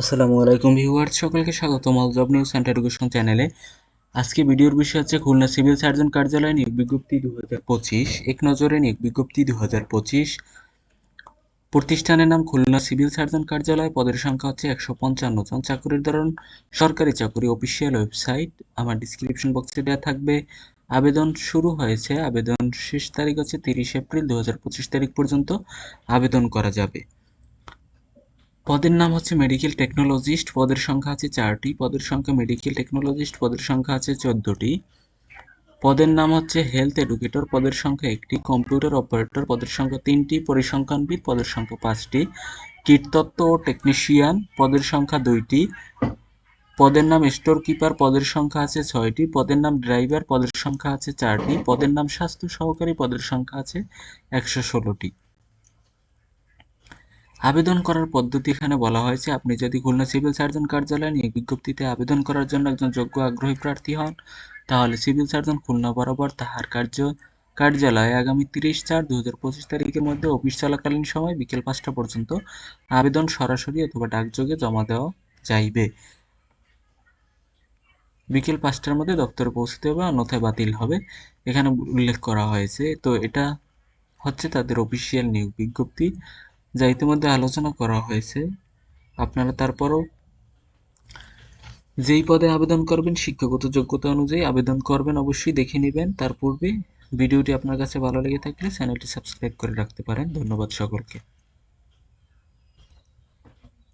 আসসালামু আলাইকুম ভিউয়ার্স, সকলকে স্বাগতম all job news centre education চ্যানেলে। আজকে ভিডিওর বিষয় হচ্ছে খুলনা সিভিল সার্জন কার্যালয় নিয়োগ বিজ্ঞপ্তি দু হাজার পঁচিশ। এক নজরে নিয়োগ বিজ্ঞপ্তি দু হাজার পঁচিশ। প্রতিষ্ঠানের নাম খুলনা সিভিল সার্জন কার্যালয়, পদের সংখ্যা হচ্ছে একশো পঞ্চান্ন জন। চাকরির ধরন, সরকারি চাকরি, অফিসিয়াল ওয়েবসাইট, আমার ডিসক্রিপশন বক্সে দেওয়া থাকবে। আবেদন শুরু হয়েছে, আবেদন শেষ তারিখ হচ্ছে তিরিশ এপ্রিল দু হাজার পঁচিশ তারিখ পর্যন্ত আবেদন করা যাবে। পদের নাম হচ্ছে মেডিকেল টেকনোলজিস্ট পদের সংখ্যা আছে চারটি পদের সংখ্যা মেডিকেল টেকনোলজিস্ট পদের সংখ্যা আছে চোদ্দটি পদের নাম হচ্ছে হেলথ এডুকেটর পদের সংখ্যা একটি কম্পিউটার অপারেটর পদের সংখ্যা তিনটি পরিসংখ্যানবিদ পদের সংখ্যা পাঁচটি কীটতত্ত্ব ও টেকনিশিয়ান পদের সংখ্যা দুইটি পদের নাম স্টোর কিপার পদের সংখ্যা আছে ছয়টি পদের নাম ড্রাইভার পদের সংখ্যা আছে চারটি পদের নাম স্বাস্থ্য সহকারী পদের সংখ্যা আছে একশো ষোলোটি আবেদন করার পদ্ধতি এখানে বলা হয়েছে, আপনি যদি খুলনা সিভিল সার্জন কার্যালয়ে নিয়োগ বিজ্ঞপ্তিতে আবেদন করার জন্য একজন যোগ্য আগ্রহী প্রার্থী হন, তাহলে সিভিল সার্জন খুলনা বরাবর তাহার কার্য, কার্যালয়ে আগামী তিরিশ চার দু হাজার পঁচিশ তারিখের মধ্যে অফিস চলাকালীন সময় বিকেল পাঁচটা পর্যন্ত আবেদন সরাসরি অথবা ডাকযোগে জমা দেওয়া যাইবে। বিকেল পাঁচটার মধ্যে দপ্তরে পৌঁছতে হবে, অন্যথায় বাতিল হবে, এখানে উল্লেখ করা হয়েছে। তো এটা হচ্ছে তাদের অফিসিয়াল নিয়োগ বিজ্ঞপ্তি। যা ইতিমধ্যে আলোচনা করা হয়েছে, আপনারা তারপরও যেই পদে আবেদন করবেন, শিক্ষাগত যোগ্যতা অনুযায়ী আবেদন করবেন, অবশ্যই দেখে নেবেন। তার পূর্বে ভিডিওটি আপনার কাছে ভালো লেগে থাকলে চ্যানেলটি সাবস্ক্রাইব করে রাখতে পারেন। ধন্যবাদ সকলকে।